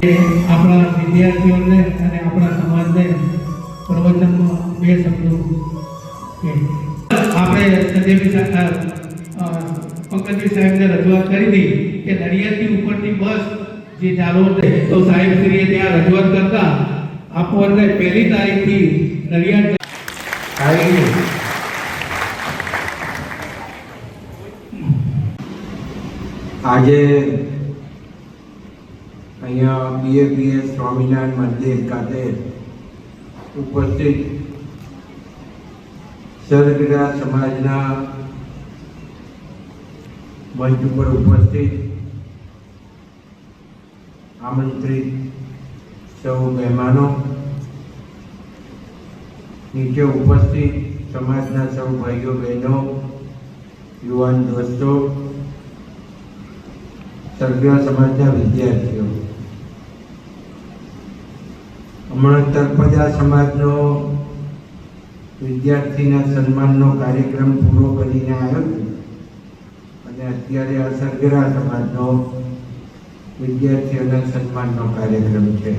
એ આપણા વિદ્યાર્થીઓને અને આપણા સમાજને પ્રવચનમાં બે શબ્દો કે આપણે સંજયભાઈ સાહેબ અ, પંકજજી સાહેબને રજૂઆત કરી હતી કે નડિયાદથી ઉપરની બસ જે ચાલુ હતી તો સાહેબશ્રીએ ત્યાં રજૂઆત કરતા આપણને પહેલી તારીખથી નડિયાદ આવી ગયું. આજે અહીંયા બીએપીએસ સ્વામિનારાયણ મંદિર ખાતે ઉપસ્થિત સરગડા સમાજના મંચ ઉપર ઉપસ્થિત આમંત્રિત સૌ મહેમાનો, નીચે ઉપસ્થિત સમાજના સૌ ભાઈઓ, બહેનો, યુવાન દોસ્તો સર્ગ્રા સમાજના વિદ્યાર્થીઓ. હમણાં તળપદા સમાજનો વિદ્યાર્થીના સન્માનનો કાર્યક્રમ પૂરો કરીને આવ્યો અને અત્યારે આ સરગરા સમાજનો વિદ્યાર્થીઓના સન્માનનો કાર્યક્રમ છે.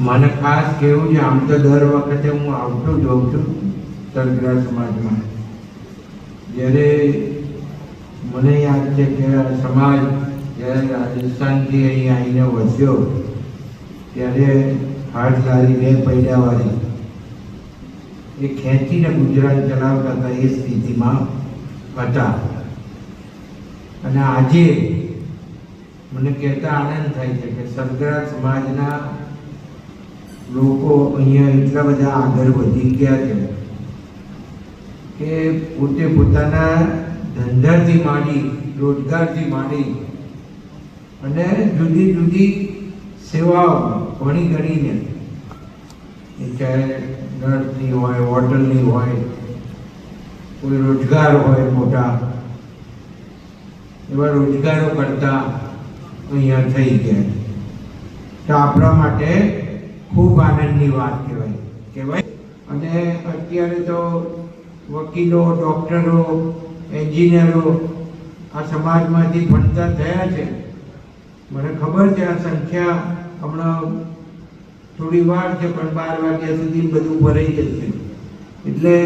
મને ખાસ કહેવું છે, આમ તો દર વખતે હું આવતો જ હોઉં છું સરગરા સમાજમાં. જ્યારે મને યાદ છે કે સમાજ જ્યારે રાજસ્થાનથી અહીં આવીને વસ્યો ત્યારે હાડ લારી બે પૈડાવાળી એ ખેંચીને ગુજરાત ચલાવતા હતા એ સ્થિતિમાં હતા. અને આજે મને કહેતા આનંદ થાય છે કે સરગરા સમાજના લોકો અહીંયા એટલા બધા આગળ વધી ગયા છે કે પોતે પોતાના ધંધાથી માંડી, રોજગારથી માંડી અને જુદી જુદી સેવાઓ ઘણી ગણીને એ ચાહે નર્સની હોય, હોટલની હોય, કોઈ રોજગાર હોય મોટા, એવા રોજગારો કરતા અહીંયા થઈ ગયા. તો આપણા માટે ખૂબ આનંદની વાત કહેવાય કહેવાય. અને અત્યારે તો વકીલો, ડૉક્ટરો, એન્જિનિયરો આ સમાજમાંથી ભણતા થયા છે. મને ખબર છે આ સંખ્યા હમણાં થોડી વાર છે, પણ બાર વાગ્યા સુધી બધું ભરાઈ જશે. એટલે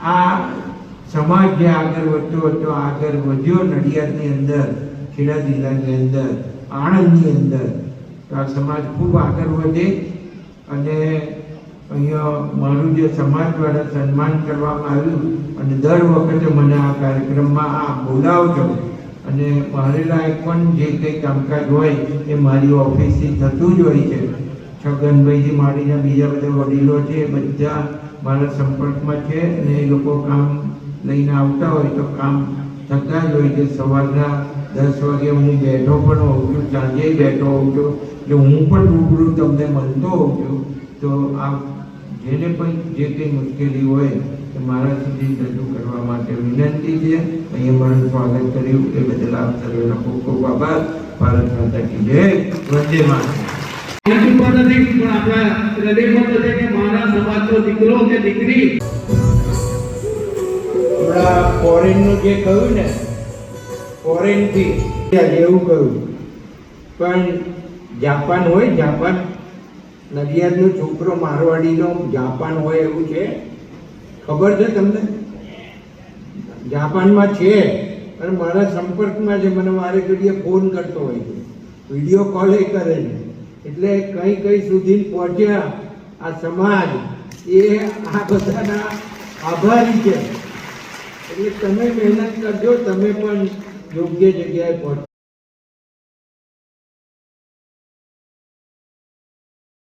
આ સમાજ જે આગળ વધતો હતો આગળ વધ્યો નડિયાદની અંદર, ખેડા જિલ્લાની અંદર, આણંદની અંદર, તો આ સમાજ ખૂબ આગળ વધે અને અહીંયા મારું જે સમાજ દ્વારા સન્માન કરવામાં આવ્યું અને દર વખતે મને આ કાર્યક્રમમાં આ બોલાવજો. અને મારે લાયક પણ જે કંઈ કામકાજ હોય, એ મારી ઓફિસથી થતું જ હોય છે. છગનભાઈથી માંડીને બીજા બધા વડીલો છે બધા મારા સંપર્કમાં છે અને એ લોકો કામ લઈને આવતા હોય તો કામ થતા જ હોય છે. સવારના દસ વાગે હું બેઠો પણ હોઉં છું, સાંજે બેઠો હોઉં છું. એટલે હું પણ રૂબરૂ તમને મળતો હોઉં છું. તો આ જેને પણ જે કંઈ મુશ્કેલી હોય એ મારા સુધી રજૂ કરવા માટે વિનંતી છે અહીંયા મારું સ્વાગત કર્યું. એ બદલ આપ સર્વેનો ખૂબ ખૂબ આભાર. ભારત માતા કી જય. વંદે માતરમ. નથી પણ નથી પણ આપણા હૃદયમાં તો કે મારા સમાજનો દીકરો કે દીકરી. હમણાં ફોરેનનું જે કહ્યું ને ફોરેનથી એવું કહ્યું. પણ જાપાન હોય જાપાન નડિયાદનો છોકરો મારવાડીનો જાપાન હોય એવું છે. ખબર છે તમને? જાપાનમાં છે. પણ મારા સંપર્કમાં છે મને મારે ઘડીએ ફોન કરતો હોય છે. વીડિયો કોલે કરે છે. એટલે કઈ કઈ સુધી પહોંચ્યા આ સમાજ, એ આ બધાના આભારી છે. એટલે તમે મહેનત કરજો, તમે પણ યોગ્ય જગ્યાએ પહોંચો.